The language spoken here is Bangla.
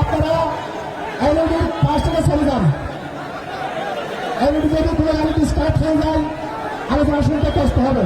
আপনারা আইনজীবীর পাশ থেকে চলে যান। এমনি যদি কোনো আমি স্টার্ট হয়ে যায়, আমাদের আসনটা কষ্ট হবে।